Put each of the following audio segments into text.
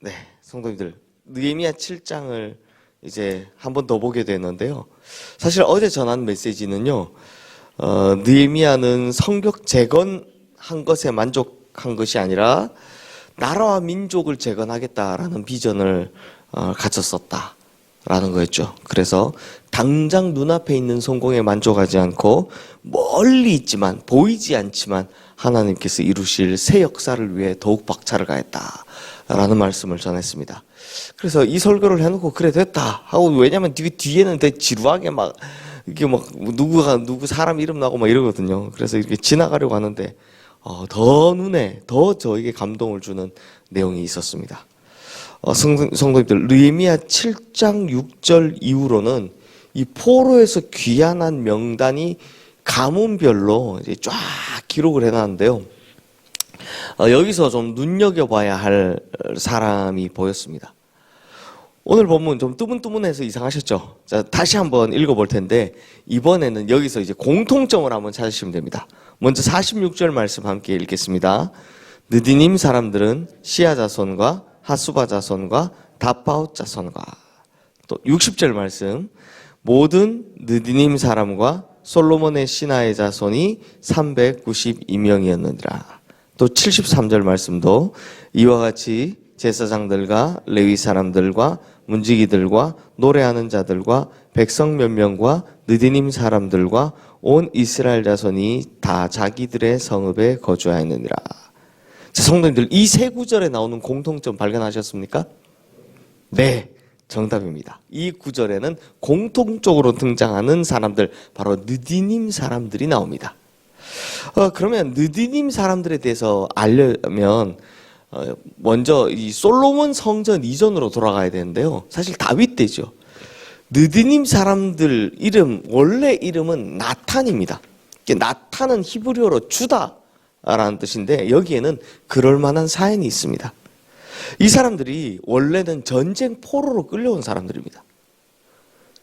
네, 성도님들 느헤미야 7장을 이제 한 번 더 보게 되는데요. 사실 어제 전한 메시지는요. 어, 느헤미야는 성벽 재건한 것에 만족한 것이 아니라 나라와 민족을 재건하겠다라는 비전을 어, 가졌었다 라는 거였죠. 그래서 당장 눈앞에 있는 성공에 만족하지 않고 멀리 있지만 보이지 않지만 하나님께서 이루실 새 역사를 위해 더욱 박차를 가했다 라는 말씀을 전했습니다. 그래서 이 설교를 해놓고 그래 됐다 하고 왜냐면 뒤 뒤에는 되게 지루하게 막 이게 막 누구가 누구 사람 이름 나고 막 이러거든요. 그래서 이렇게 지나가려고 하는데 어, 더 눈에 더 저에게 감동을 주는 내용이 있었습니다. 어, 성, 성도님들 느헤미야 7장 6절 이후로는 이 포로에서 귀환한 명단이 가문별로 쫙 기록을 해놨는데요. 어, 여기서 좀 눈여겨봐야 할 사람이 보였습니다. 오늘 본문 좀 뜨문뜨문해서 이상하셨죠? 자, 다시 한번 읽어볼 텐데, 이번에는 여기서 이제 공통점을 한번 찾으시면 됩니다. 먼저 46절 말씀 함께 읽겠습니다. 느디님 사람들은 시아 자손과 하수바 자손과 다파웃 자손과 또 60절 말씀 모든 느디님 사람과 솔로몬의 신하의 자손이 392명이었느니라. 또 73절 말씀도 이와 같이 제사장들과 레위 사람들과 문지기들과 노래하는 자들과 백성 몇 명과 느디님 사람들과 온 이스라엘 자손이 다 자기들의 성읍에 거주하였느니라. 자, 성도님들 이 세 구절에 나오는 공통점 발견하셨습니까? 네, 정답입니다. 이 구절에는 공통적으로 등장하는 사람들 바로 느디님 사람들이 나옵니다. 어, 그러면 느디님 사람들에 대해서 알려면 어, 먼저 이 솔로몬 성전 이전으로 돌아가야 되는데요. 사실 다윗 때죠. 느디님 사람들 이름 원래 이름은 나탄입니다. 나탄은 히브리어로 주다라는 뜻인데 여기에는 그럴 만한 사연이 있습니다. 이 사람들이 원래는 전쟁 포로로 끌려온 사람들입니다.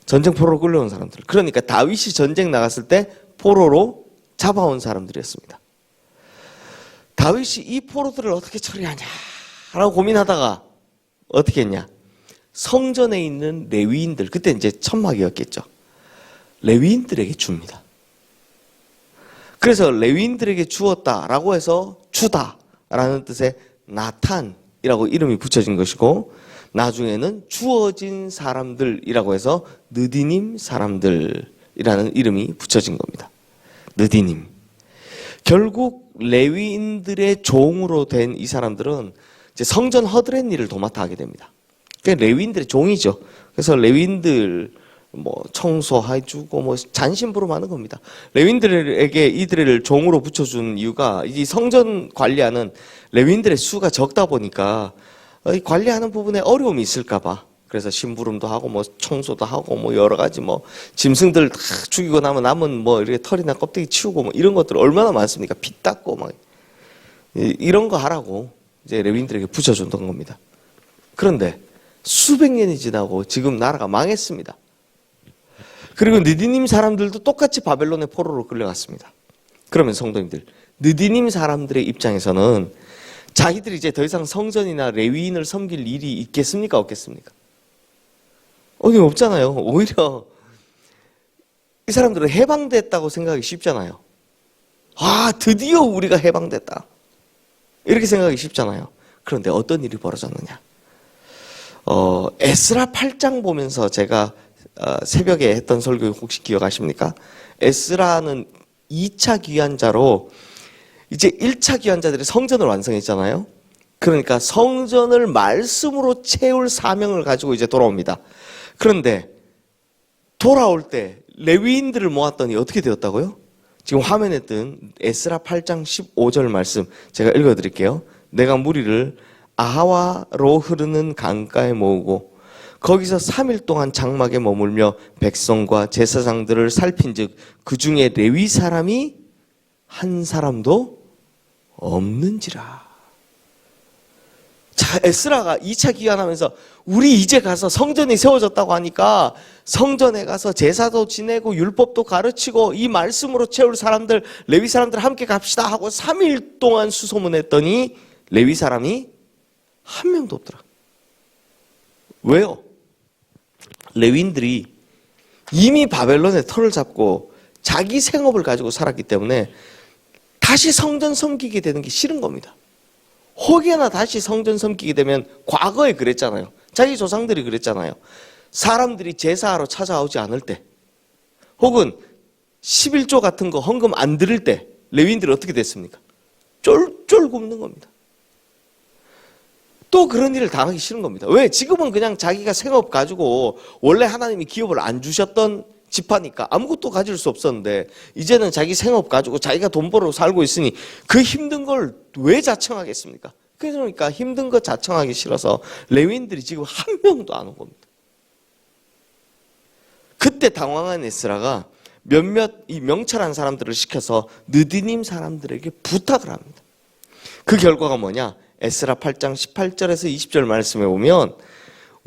전쟁 포로로 끌려온 사람들. 그러니까 다윗이 전쟁 나갔을 때 포로로 잡아온 사람들이었습니다. 다윗이 이 포로들을 어떻게 처리하냐라고 고민하다가 어떻게 했냐? 성전에 있는 레위인들 그때 이제 천막이었겠죠. 레위인들에게 줍니다. 그래서 레위인들에게 주었다라고 해서 주다라는 뜻의 나탄이라고 이름이 붙여진 것이고 나중에는 주어진 사람들이라고 해서 느디님 사람들이라는 이름이 붙여진 겁니다. 느디님. 결국 레위인들의 종으로 된 이 사람들은 이제 성전 허드렛 일을 도맡아 하게 됩니다. 그러니까 레위인들의 종이죠. 그래서 레위인들 뭐 청소해주고 뭐 잔심부름하는 겁니다. 레위인들에게 이들을 종으로 붙여준 이유가 이 성전 관리하는 레위인들의 수가 적다 보니까 이 관리하는 부분에 어려움이 있을까봐 그래서 심부름도 하고 뭐 청소도 하고 뭐 여러 가지 뭐 짐승들 다 죽이고 나면 남은 뭐 이렇게 털이나 껍데기 치우고 뭐 이런 것들 얼마나 많습니까? 피 닦고 막 이런 거 하라고 이제 레위인들에게 붙여줬던 겁니다. 그런데 수백 년이 지나고 지금 나라가 망했습니다. 그리고 느디님 사람들도 똑같이 바벨론의 포로로 끌려갔습니다. 그러면 성도님들, 느디님 사람들의 입장에서는 자기들이 이제 더 이상 성전이나 레위인을 섬길 일이 있겠습니까? 없겠습니까? 어, 이 없잖아요. 오히려 이 사람들은 해방됐다고 생각하기 쉽잖아요. 아, 드디어 우리가 해방됐다. 이렇게 생각하기 쉽잖아요. 그런데 어떤 일이 벌어졌느냐? 어, 에스라 8장 보면서 제가 어, 새벽에 했던 설교 혹시 기억하십니까? 에스라는 2차 귀환자로 이제 1차 귀환자들이 성전을 완성했잖아요. 그러니까 성전을 말씀으로 채울 사명을 가지고 이제 돌아옵니다. 그런데 돌아올 때 레위인들을 모았더니 어떻게 되었다고요? 지금 화면에 뜬 에스라 8장 15절 말씀 제가 읽어 드릴게요. 내가 무리를 아하와로 흐르는 강가에 모으고 거기서 3일 동안 장막에 머물며 백성과 제사장들을 살핀즉 그 중에 레위 사람이 한 사람도 없는지라. 자, 에스라가 2차 기간하면서 우리 이제 가서 성전이 세워졌다고 하니까 성전에 가서 제사도 지내고 율법도 가르치고 이 말씀으로 채울 사람들, 레위 사람들 함께 갑시다 하고 3일 동안 수소문했더니 레위 사람이 한 명도 없더라. 왜요? 레윈들이 이미 바벨론의 털을 잡고 자기 생업을 가지고 살았기 때문에 다시 성전 섬기게 되는 게 싫은 겁니다. 혹여나 다시 성전 섬기게 되면 과거에 그랬잖아요. 자기 조상들이 그랬잖아요. 사람들이 제사하러 찾아오지 않을 때 혹은 11조 같은 거 헌금 안 드릴 때 레윈들이 어떻게 됐습니까? 쫄쫄 굶는 겁니다. 또 그런 일을 당하기 싫은 겁니다. 왜? 지금은 그냥 자기가 생업 가지고 원래 하나님이 기업을 안 주셨던 집하니까 아무것도 가질 수 없었는데 이제는 자기 생업 가지고 자기가 돈 벌어 살고 있으니 그 힘든 걸 왜 자청하겠습니까? 그러니까 힘든 거 자청하기 싫어서 레윈들이 지금 한 명도 안 온 겁니다. 그때 당황한 에스라가 몇몇 이 명철한 사람들을 시켜서 느디님 사람들에게 부탁을 합니다. 그 결과가 뭐냐? 에스라 8장 18절에서 20절 말씀에 보면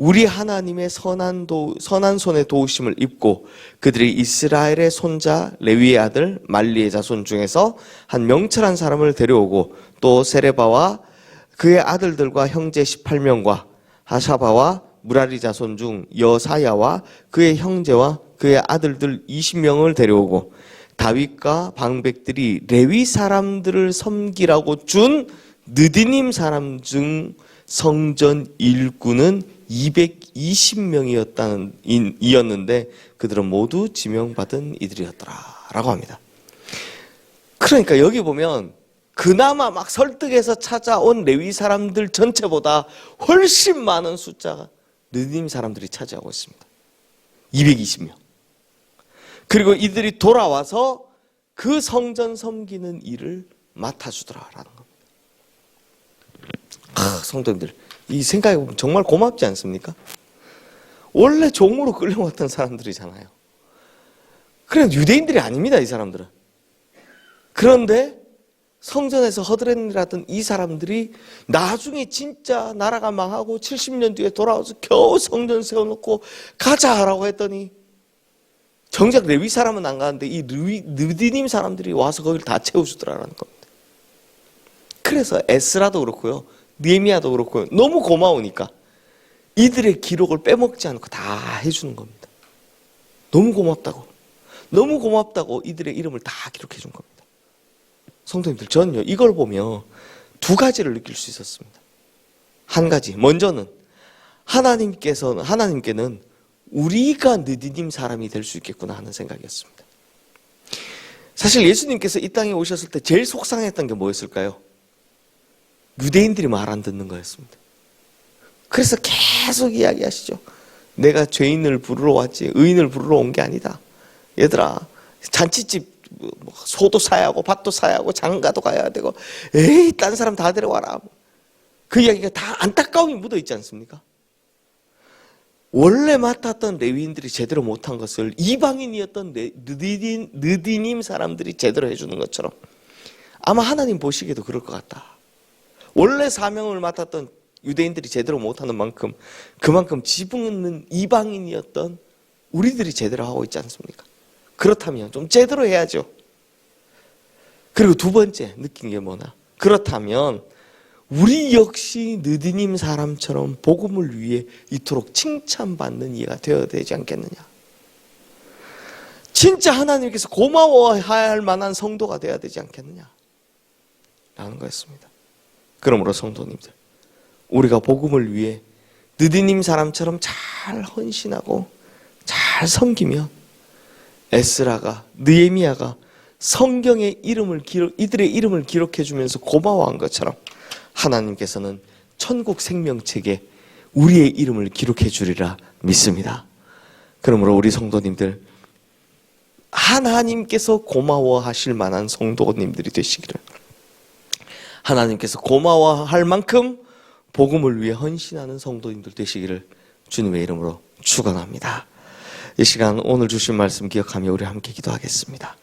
우리 하나님의 선한 도, 선한 손의 도우심을 입고 그들이 이스라엘의 손자 레위의 아들 말리의 자손 중에서 한 명철한 사람을 데려오고 또 세레바와 그의 아들들과 형제 18명과 하샤바와 무라리 자손 중 여사야와 그의 형제와 그의 아들들 20명을 데려오고 다윗과 방백들이 레위 사람들을 섬기라고 준 느디님 사람 중 성전 일꾼은 220명이었다는 이었는데 그들은 모두 지명받은 이들이었더라라고 합니다. 그러니까 여기 보면 그나마 막 설득해서 찾아온 레위 사람들 전체보다 훨씬 많은 숫자가 느디님 사람들이 차지하고 있습니다. 220명. 그리고 이들이 돌아와서 그 성전 섬기는 일을 맡아주더라라는 겁니다. 아, 성도님들, 이 보면 정말 고맙지 않습니까? 원래 종으로 끌려왔던 사람들이잖아요. 그래 유대인들이 아닙니다, 이 사람들은. 그런데 성전에서 허드렛일하던 이 사람들이 나중에 진짜 나라가 망하고 70년 뒤에 돌아와서 겨우 성전 세워놓고 가자 하라고 했더니 정작 레위 사람은 안 가는데 이 느디님 사람들이 와서 거기를 다 채워주더라는 겁니다. 그래서 에스라도 그렇고요. 니에미아도 그렇고요. 너무 고마우니까 이들의 기록을 빼먹지 않고 다 해주는 겁니다. 너무 고맙다고. 너무 고맙다고 이들의 이름을 다 기록해 준 겁니다. 성도님들, 저는요, 이걸 보며 두 가지를 느낄 수 있었습니다. 한 가지. 먼저는 하나님께서는, 하나님께는 우리가 느디님 사람이 될 수 있겠구나 하는 생각이었습니다. 사실 예수님께서 이 땅에 오셨을 때 제일 속상했던 게 뭐였을까요? 유대인들이 말 안 듣는 거였습니다. 그래서 계속 이야기하시죠. 내가 죄인을 부르러 왔지 의인을 부르러 온 게 아니다. 얘들아 잔치집 뭐 소도 사야 하고 밭도 사야 하고 장가도 가야 되고 에이 딴 사람 다 데려와라. 그 이야기가 다 안타까움이 묻어 있지 않습니까? 원래 맡았던 레위인들이 제대로 못한 것을 이방인이었던 느디님, 사람들이 제대로 해주는 것처럼 아마 하나님 보시기에도 그럴 것 같다. 원래 사명을 맡았던 유대인들이 제대로 못하는 만큼 그만큼 지붕은 이방인이었던 우리들이 제대로 하고 있지 않습니까? 그렇다면 좀 제대로 해야죠. 그리고 두 번째 느낀 게 뭐나? 그렇다면 우리 역시 느디님 사람처럼 복음을 위해 이토록 칭찬받는 이가 되어야 되지 않겠느냐? 진짜 하나님께서 고마워해야 할 만한 성도가 되어야 되지 않겠느냐? 라는 거였습니다. 그러므로 성도님들, 우리가 복음을 위해 느디님 사람처럼 잘 헌신하고 잘 섬기면 에스라가 느에미아가 성경의 이름을 기록 이들의 이름을 기록해 주면서 고마워한 것처럼 하나님께서는 천국 생명책에 우리의 이름을 기록해 주리라 믿습니다. 그러므로 우리 성도님들 하나님께서 고마워하실 만한 성도님들이 되시기를 하나님께서 고마워할 만큼 복음을 위해 헌신하는 성도님들 되시기를 주님의 이름으로 축원합니다. 이 시간 오늘 주신 말씀 기억하며 우리 함께 기도하겠습니다.